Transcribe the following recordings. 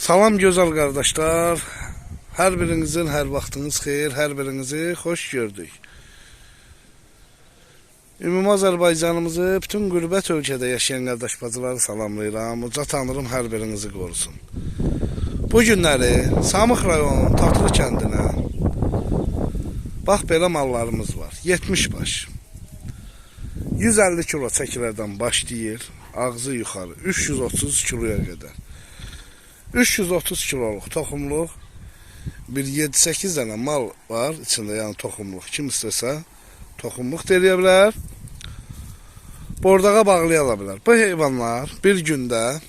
Salam gözəl qardaşlar. Hər birinizin hər vaxtınız xeyir, hər birinizi xoş gördük. Ümumi Azərbaycanımızı bütün qürbət ölkədə yaşayan qardaş bacıları salamlayıram. Uca tanrım hər birinizi qorusun. Bu günləri Samıq rayonunun Tatlı kəndinə bax belə mallarımız var. 70 baş. 150 kilo çəkilərdən başlayır, ağzı yuxarı 330 kiloya qədər. 330 kiloluq toxumluq bir 7-8 dənə mal var içində, yəni toxumluq. Kim istəsə toxumluq da eləyə bilər. Bordağa bağlaya. Bu heyvanlar bir gündə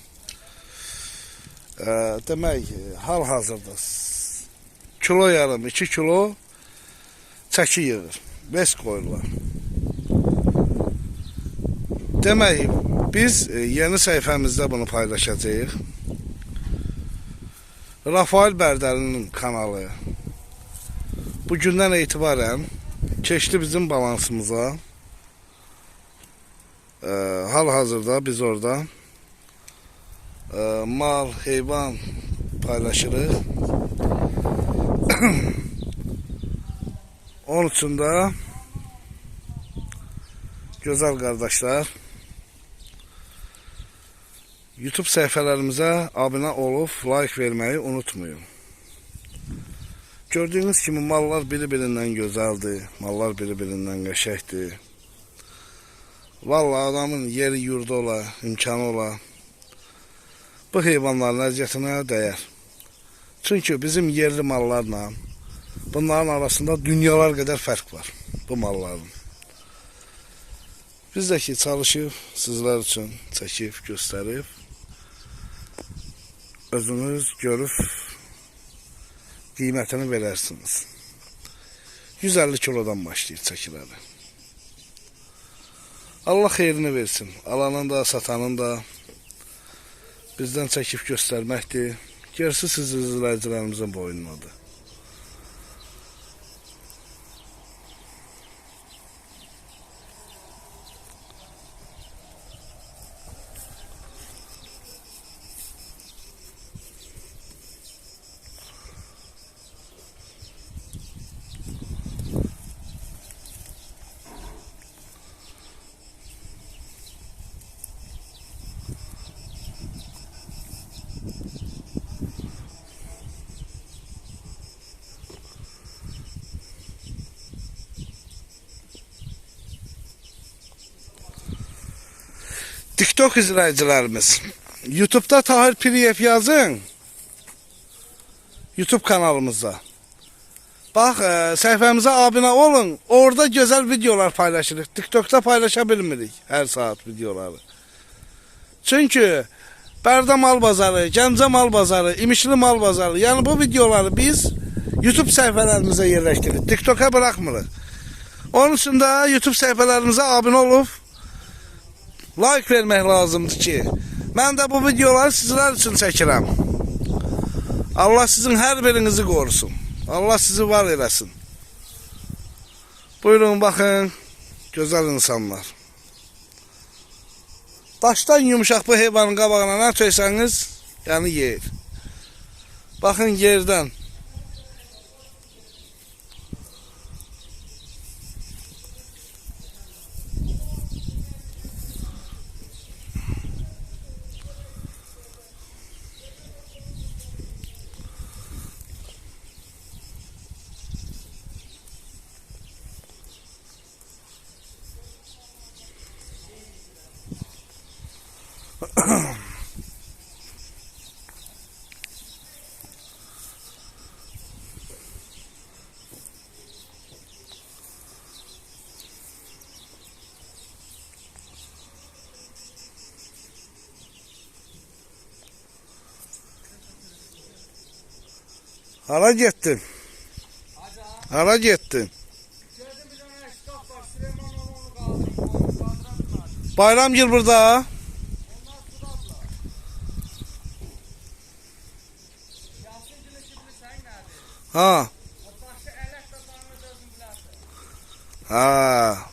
e, demək hal-hazırda s- kilo yarım, 2 kilo çəki yığır. Bes qoyurlar. Demək, biz e, yeni səhifəmizdə bunu paylaşacağıq. Rafael Bərdəlinin kanalı bu gündən etibarən keçdi bizim balansımıza. Ee, Hal-hazırda biz orada e, mal, heyvan paylaşırıq. Onun üçün də gözəl YouTube səhifələrimizə abunə olub like verməyi unutmayın. Gördüyünüz kimi mallar biri-birindən gözəldir, mallar biri-birindən qəşəngdir. Vallahi adamın yeri yurdu ola, imkanı ola. Bu heyvanların əziyyətinə dəyər. Çünki bizim yerli mallarla bunların arasında dünyalar qədər fərq var bu malların. Biz də ki çalışıb sizlər üçün çəkib göstərib özünüz görüb qiymətini verərsiniz. 150 kilodan başlayır çəkiləri. Allah xeyrini versin. Alanın da, satanın da bizdən çəkib göstərməkdir. Gerisi siz izləyicilərimizin boynunadır. TikTok izləyicilərimiz, YouTube'da Tahir Piriyev yazın. YouTube kanalımıza. Bax, e, səhifəmizə abunə olun. Orada gözəl videolar paylaşırıq. TikTok'da paylaşa bilmirik hər saat videoları. Çünki Bərdə mal bazarı, Gəncə mal bazarı, İmişli mal bazarı, yəni bu videoları biz YouTube səhifələrimizə yerləşdiririk. TikTok'a buraxmırıq. Onun üçün də YouTube səhifələrimizə abunə olub like vermək lazımdır ki, mən də bu videoları sizlər üçün çəkirəm. Allah sizin hər birinizi qorusun. Allah sizi var eləsin. Buyurun baxın, gözəl insanlar. Daşdan yumuşaq bu heyvanın qabağına nə töysəniz, yəni yer. Baxın yerdən. Süleyman onu kaldırın. Kaldıramıyorlar. Bayramgil burada. হ্যাঁ। হ্যাঁ।